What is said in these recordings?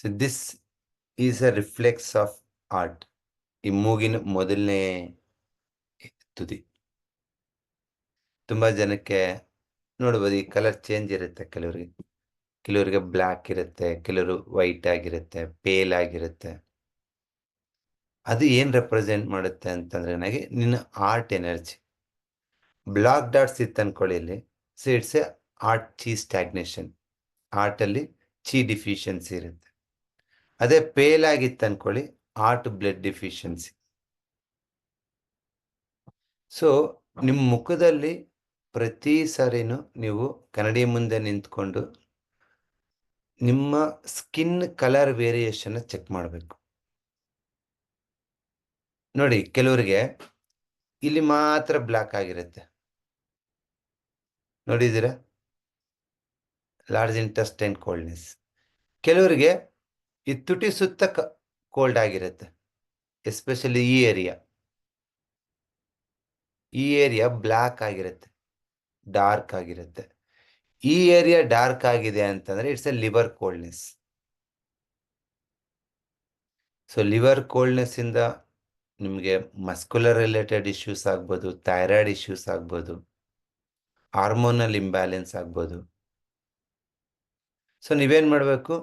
So this is a reflex of art ಈ ಮೂಗಿನ ಮೊದಲನೇ ತುದಿ ತುಂಬ ಜನಕ್ಕೆ ನೋಡ್ಬೋದು ಈ ಕಲರ್ ಚೇಂಜ್ ಇರುತ್ತೆ ಕೆಲವರಿಗೆ ಕೆಲವರಿಗೆ ಬ್ಲ್ಯಾಕ್ ಇರುತ್ತೆ ಕೆಲವರು ವೈಟ್ ಆಗಿರುತ್ತೆ ಪೇಲ್ ಆಗಿರುತ್ತೆ ಅದು ಏನು ರೆಪ್ರೆಸೆಂಟ್ ಮಾಡುತ್ತೆ ಅಂತಂದ್ರೆ ನನಗೆ ನಿನ್ನ ಆರ್ಟ್ ಎನರ್ಜಿ ಬ್ಲಾಕ್ ಡಾಟ್ಸ್ ಇತ್ತು ಅನ್ಕೊಳ್ಳಿ ಇಲ್ಲಿ so it's a heart chi stagnation ಆರ್ಟಲ್ಲಿ chi deficiency ಇರುತ್ತೆ ಅದೇ ಪೇಲ್ ಆಗಿತ್ತು ಅನ್ಕೊಳ್ಳಿ. ಆರ್ಟ್ ಬ್ಲಡ್ ಡಿಫಿಷಿಯನ್ಸಿ ಸೊ ನಿಮ್ಮ ಮುಖದಲ್ಲಿ ಪ್ರತಿ ಸಾರಿನೂ ನೀವು ಕನ್ನಡಿ ಮುಂದೆ ನಿಂತ್ಕೊಂಡು ನಿಮ್ಮ ಸ್ಕಿನ್ ಕಲರ್ ವೇರಿಯೇಷನ್ ಚೆಕ್ ಮಾಡಬೇಕು. ನೋಡಿ, ಕೆಲವರಿಗೆ ಇಲ್ಲಿ ಮಾತ್ರ ಬ್ಲ್ಯಾಕ್ ಆಗಿರುತ್ತೆ. ನೋಡಿದ್ದೀರಾ? ಲಾರ್ಜ್ ಇಂಟೆಸ್ಟೈನ್ ಕೋಲ್ಡ್ನೆಸ್ ಕೆಲವರಿಗೆ ಈ ತುಟಿ ಸುತ್ತ ಕೋಲ್ಡ್ ಆಗಿರುತ್ತೆ ಎಸ್ಪೆಷಲಿ ಈ ಏರಿಯಾ ಈ ಏರಿಯಾ ಬ್ಲ್ಯಾಕ್ ಆಗಿರುತ್ತೆ ಡಾರ್ಕ್ ಆಗಿರುತ್ತೆ. ಈ ಏರಿಯಾ ಡಾರ್ಕ್ ಆಗಿದೆ ಅಂತಂದ್ರೆ it's a liver coldness so liver coldness ಇಂದ ನಿಮಗೆ ಮಸ್ಕ್ಯುಲರ್ ರಿಲೇಟೆಡ್ ಇಶ್ಯೂಸ್ ಆಗ್ಬೋದು ಥೈರಾಯ್ಡ್ ಇಶ್ಯೂಸ್ ಆಗ್ಬೋದು ಹಾರ್ಮೋನಲ್ ಇಂಬ್ಯಾಲೆನ್ಸ್ ಆಗ್ಬೋದು. ಸೊ ನೀವೇನು ಮಾಡಬೇಕು?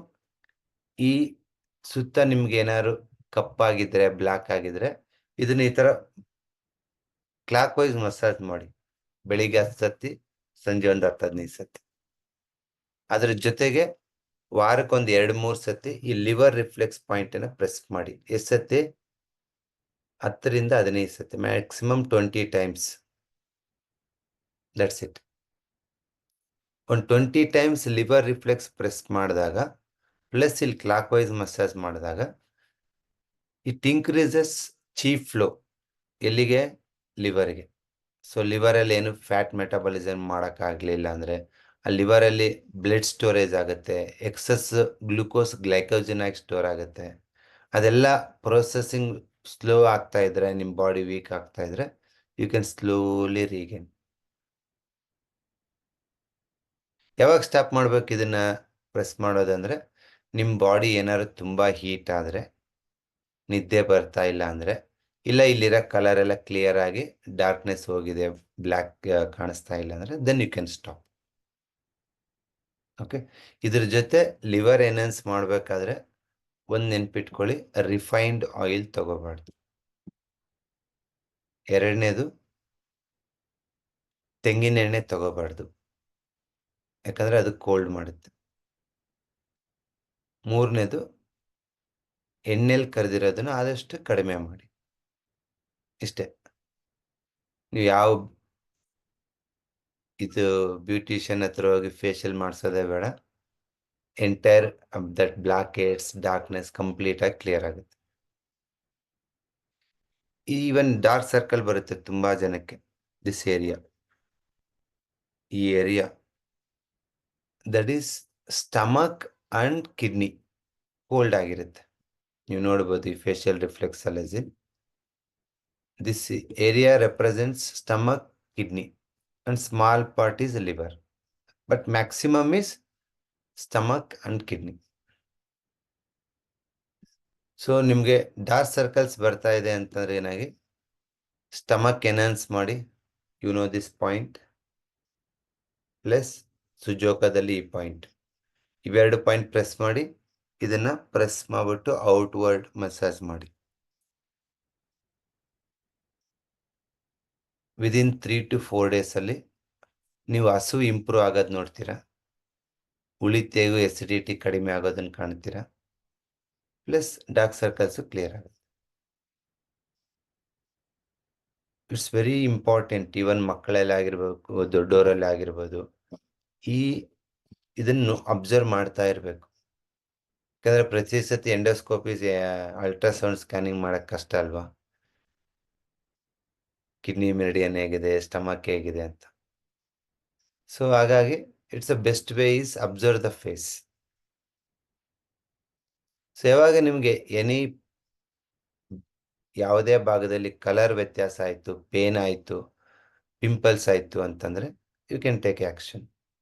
ಈ ಸುತ್ತ ನಿಮ್ಗೆ ಏನಾದ್ರು ಕಪ್ಪಾಗಿದ್ರೆ ಬ್ಲ್ಯಾಕ್ ಆಗಿದ್ರೆ, ಇದನ್ನ ಈ ತರ ಕ್ಲಾಕ್ ವೈಸ್ ಮಸಾಜ್ ಮಾಡಿ. ಬೆಳಿಗ್ಗೆ ಹತ್ತು ಸತಿ, ಸಂಜೆ ಒಂದು ಹತ್ತು ಹದಿನೈದು ಸತಿ. ಅದ್ರ ಜೊತೆಗೆ ವಾರಕ್ಕೊಂದು ಎರಡು, ಮೂರು ಸತಿ ಈ ಲಿವರ್ ರಿಫ್ಲೆಕ್ಸ್ ಪಾಯಿಂಟ್ ಅನ್ನ ಪ್ರೆಸ್ ಮಾಡಿ. ಎಷ್ಟು ಸತಿ? ಹತ್ತರಿಂದ ಹದಿನೈದು ಸತಿ maximum twenty times that's it ಒಂದು twenty times liver reflex press ಮಾಡಿದಾಗ ಪ್ಲಸ್ ಇಲ್ಲಿ ಕ್ಲಾಕ್ ವೈಸ್ ಮಸಾಜ್ ಮಾಡಿದಾಗ ಇಟ್ ಇನ್ಕ್ರೀಸಸ್ ಚೀಫ್ ಫ್ಲೋ ಎಲ್ಲಿಗೆ? ಲಿವರ್ಗೆ ಸೊ ಲಿವರಲ್ಲಿ ಏನು ಫ್ಯಾಟ್ ಮೆಟಬಲಿಸಮ್ ಮಾಡೋಕ್ಕಾಗಲಿಲ್ಲ ಅಂದರೆ ಆ ಲಿವರಲ್ಲಿ ಬ್ಲಡ್ ಸ್ಟೋರೇಜ್ ಆಗುತ್ತೆ ಎಕ್ಸಸ್ ಗ್ಲೂಕೋಸ್ ಗ್ಲೈಕೋಜಿನ್ ಆಗಿ ಸ್ಟೋರ್ ಆಗುತ್ತೆ. ಅದೆಲ್ಲ ಪ್ರೊಸೆಸಿಂಗ್ ಸ್ಲೋ ಆಗ್ತಾ ಇದ್ರೆ ನಿಮ್ಮ ಬಾಡಿ ವೀಕ್ ಆಗ್ತಾ ಇದ್ರೆ ಯು ಕ್ಯಾನ್ ಸ್ಲೋಲಿ ರೀಗೇನ್ ಯಾವಾಗ ಸ್ಟಾಪ್ ಮಾಡ್ಬೇಕು ಇದನ್ನ? ಪ್ರೆಸ್ ಮಾಡೋದಂದ್ರೆ ನಿಮ್ಮ ಬಾಡಿ ಏನಾದ್ರು ತುಂಬ ಹೀಟ್ ಆದರೆ, ನಿದ್ದೆ ಬರ್ತಾ ಇಲ್ಲ ಅಂದರೆ, ಇಲ್ಲ ಇಲ್ಲಿರೋ ಕಲರ್ ಎಲ್ಲ ಕ್ಲಿಯರ್ ಆಗಿ ಡಾರ್ಕ್ನೆಸ್ ಹೋಗಿದೆ ಬ್ಲ್ಯಾಕ್ ಕಾಣಿಸ್ತಾ ಇಲ್ಲ ಅಂದರೆ then you can stop okay ಇದ್ರ ಜೊತೆ ಲಿವರ್ ಎನೌನ್ಸ್ ಮಾಡಬೇಕಾದ್ರೆ ಒಂದು ನೆನ್ಪಿಟ್ಕೊಳ್ಳಿ ರಿಫೈನ್ಡ್ ಆಯಿಲ್ ತಗೋಬಾರ್ದು. ಎರಡನೇದು ತೆಂಗಿನ ಎಣ್ಣೆ ತಗೋಬಾರ್ದು. ಯಾಕಂದರೆ ಅದು ಕೋಲ್ಡ್ ಮಾಡುತ್ತೆ. ಮೂರನೇದು, ಎಣ್ಣೆಲಿ ಕರೆದಿರೋದನ್ನು ಆದಷ್ಟು ಕಡಿಮೆ ಮಾಡಿ. ಇಷ್ಟೇ. ನೀವು ಯಾವ ಇದು ಬ್ಯೂಟಿಷಿಯನ್ ಹತ್ರ ಹೋಗಿ ಫೇಶಿಯಲ್ ಮಾಡಿಸೋದೇ ಬೇಡ. ಎಂಟೈರ್ ದಟ್ ಏಡ್ಸ್ ಡಾರ್ಕ್ನೆಸ್ ಕಂಪ್ಲೀಟಾಗಿ ಕ್ಲಿಯರ್ ಆಗುತ್ತೆ. ಈವನ್ ಡಾರ್ಕ್ ಸರ್ಕಲ್ ಬರುತ್ತೆ ತುಂಬ ಜನಕ್ಕೆ ದಿಸ್ ಏರಿಯಾ. ಈ area. That is stomach and kidney cold ಆಗಿರುತ್ತೆ. ನೀವು ನೋಡ್ಬೋದು ಈ facial reflex ಅಲಜಿನ್ this area represents stomach kidney and small part is liver but maximum is stomach and kidney so ನಿಮಗೆ dark circles ಬರ್ತಾ ಇದೆ ಅಂತಂದ್ರೆ ಏನಾಗಿ? ಸ್ಟಮಕ್ ಎನೌನ್ಸ್ ಮಾಡಿ you know this point plus ಸುಜೋಕದಲ್ಲಿ ಈ ಪಾಯಿಂಟ್ ಇವೆರಡು ಪಾಯಿಂಟ್ ಪ್ರೆಸ್ ಮಾಡಿ, ಇದನ್ನ ಪ್ರೆಸ್ ಮಾಡಿಬಿಟ್ಟು ಔಟ್ವರ್ಡ್ ಮಸಾಜ್ ಮಾಡಿ. Within three to four days ಅಲ್ಲಿ ನೀವು ಹಸು ಇಂಪ್ರೂವ್ ಆಗೋದು ನೋಡ್ತೀರಾ? ಉಳಿತೇಗು ಎಸಿಡಿಟಿ ಕಡಿಮೆ ಆಗೋದನ್ನು ಕಾಣ್ತೀರಾ? ಪ್ಲಸ್ ಡಾರ್ಕ್ ಸರ್ಕಲ್ಸ್ ಕ್ಲಿಯರ್ ಆಗುತ್ತೆ. ಇಟ್ಸ್ ವೆರಿ ಇಂಪಾರ್ಟೆಂಟ್ ಈವನ್ ಮಕ್ಕಳಲ್ಲಿ ಆಗಿರ್ಬೇಕು ದೊಡ್ಡವರಲ್ಲಿ ಆಗಿರ್ಬೋದು, ಈ ಇದನ್ನು ಅಬ್ಸರ್ವ್ ಮಾಡ್ತಾ ಇರಬೇಕು. ಯಾಕಂದ್ರೆ ಪ್ರತಿ ಸತಿ ಎಂಡೋಸ್ಕೋಪಿ ಅಲ್ಟ್ರಾಸೌಂಡ್ ಸ್ಕ್ಯಾನಿಂಗ್ ಮಾಡಕ್ ಕಷ್ಟ ಅಲ್ವಾ? ಕಿಡ್ನಿ ಮೆರಿಡಿಯನ್ ಹೇಗಿದೆ ಸ್ಟಮಕ್ ಹೇಗಿದೆ ಅಂತ. ಸೊ ಹಾಗಾಗಿ it's a best way is observe the face so ಯಾವಾಗ ನಿಮಗೆ ಎನಿ ಯಾವುದೇ ಭಾಗದಲ್ಲಿ ಕಲರ್ ವ್ಯತ್ಯಾಸ ಆಯಿತು ಪೇನ್ ಆಯಿತು ಪಿಂಪಲ್ಸ್ ಆಯಿತು ಅಂತಂದರೆ ಯು ಕ್ಯಾನ್ ಟೇಕ್ ಆ್ಯಕ್ಷನ್